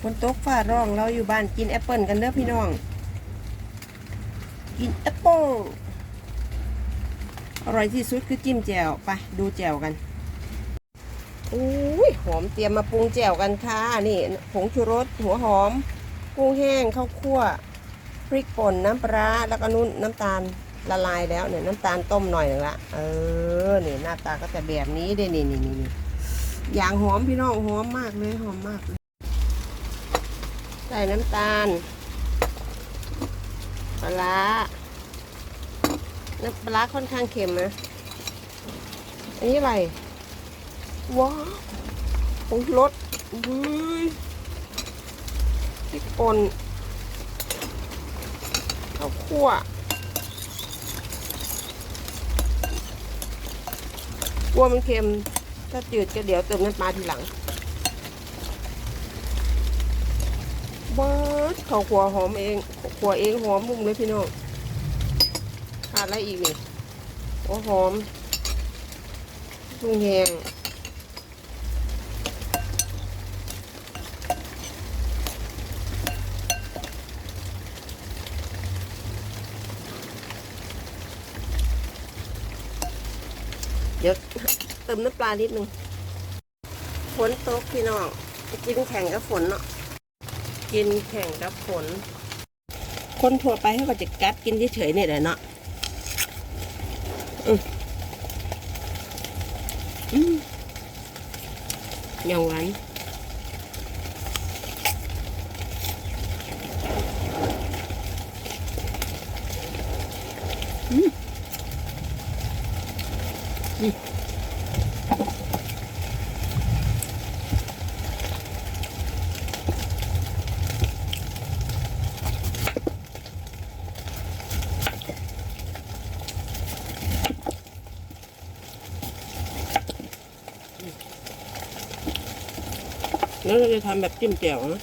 ฝนตกฟ้าร้องเราอยู่บ้านกินแอปเปิลกันเด้อพี่น้อง กินแอปเปิลอร่อยที่สุดคือจิ้มแจ่วไปดูแจ่วกันอุ้ยหอมเตรียมมาปรุงแจ่วกันค่ะนี่ผงชูรสหัวหอมกุ้งแห้งข้าวคั่วพริกป่นน้ำปลาแล้วก็นุ่นน้ำตาลละลายแล้วเนี่ยน้ำตาลต้มหน่อยหนึ่งละเออนี่หน้าตาก็จะแบบนี้เด้นี่นี่นี่นี่อย่างหอมพี่น้องหอมมากเลยหอมมากเลย ใส่น้ำตาลปลาร้าน้ำปลาร้าค่อนข้างเค็มนะ อันนี้อะไร ว้าวผงรสอุ้ยพริกป่นข้าวคั่วกลัวมันเค็ม ถ้าจืดก็เดี๋ยวเติมน้ำปลาทีหลัง เบิดเขาขัวหอมเองขัวเองหอมมุมเลยพี่น้องขาดอะไรอีกนี่โอ้หอมลุงแหงเดี๋ยวเติมน้ำปลานิดนึงฝนตกพี่น้องกินแข่งกับฝนเนาะ กินแข่งกับผล คนทั่วไปเขาก็จะกัดกินเฉยๆเนี่ยแหละเนาะอืมอืมอย่างหวาน แล้วเราจะทำแบบจิ้มแจ่วนะ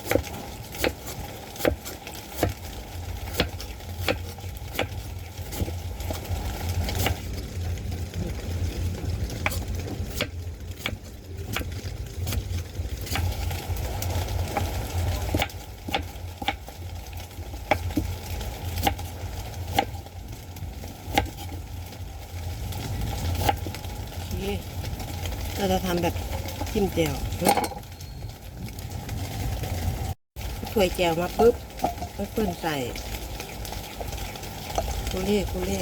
เคเราจะทำแบบจิ้มแจ่ว ถ้วยแจวมาปุ๊บก็เพิ่นใส่กุเล่กุเล่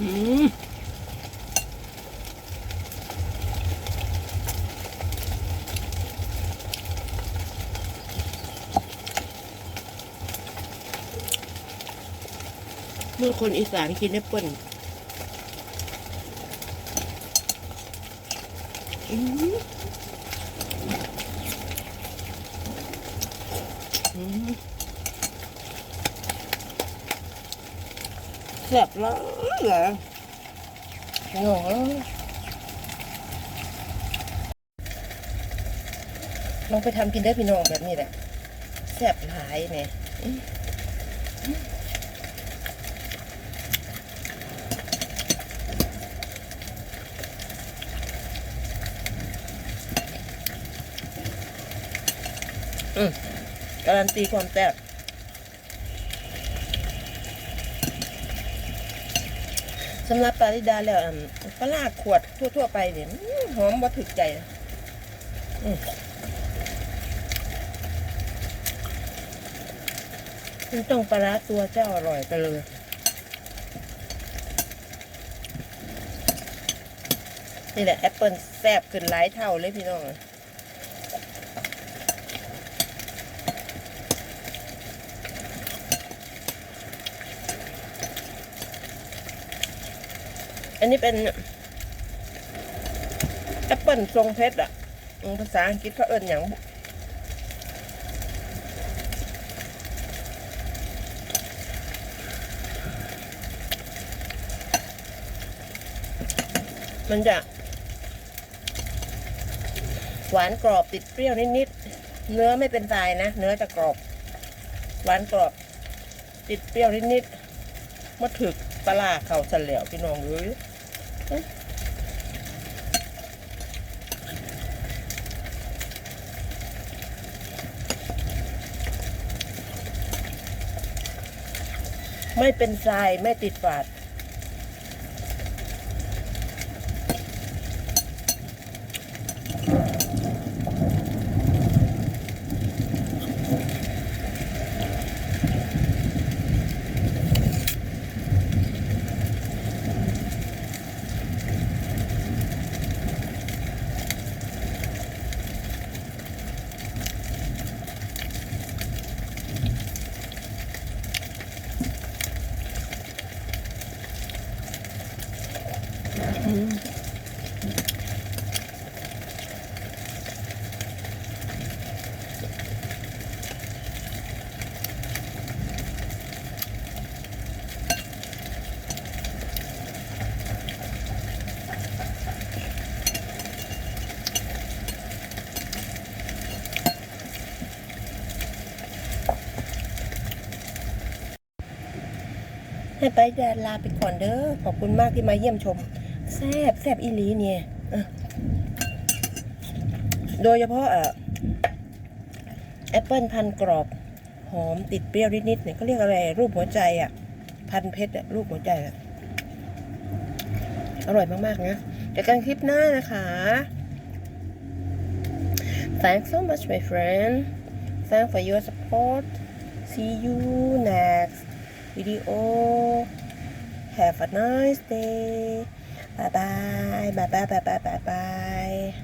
อืม มื่อคนอีสานกินแอปเปิ้ลแซ่บแล้วเหรอโอ้โหลองไปทำกินได้พี่น้องแบบนี้แหละแซ่บหลายเนี่ย การันตีความแซ่บสำหรับปลาลิดาแล้วปลาลาขวดทั่ว ๆ ไปเนี่ยหอมบ่ถึกใจอืมมันต้องปลาร้าตัวเจ้าอร่อยไปเลยนี่แหละแอปเปิลแซ่บขึ้นหลายเท่าเลยพี่น้อง อันนี้เป็นแอปเปิลทรงเพชรอะ ภาษาอังกฤษเขาเอิ้นอย่างมันจะ หวานกรอบติดเปรี้ยวนิดๆ เนื้อไม่เป็นทรายนะ เนื้อจะกรอบ หวานกรอบ ติดเปรี้ยวนิดๆมาถึก ปลาร้าเขาสันเหลวพี่น้องเอ้ยไม่เป็นทรายไม่ติดฝาด ให้ไปแดนลาไปก่อนเด้อ ขอบคุณมากที่มาเยี่ยมชม แซบแซบอีหลีเนี่ยโดยเฉพาะแอปเปิลพันกรอบ หอมติดเปรี้ยวนิดๆเนี่ยก็เรียกอะไร รูปหัวใจอะ พันเพชรอะรูปหัวใจอะ อร่อยมากๆนะเจอกันคลิปหน้านะคะ Thanks so much my friend Thanks for your support See you next video Have a nice day บายบายบายบายบายบาย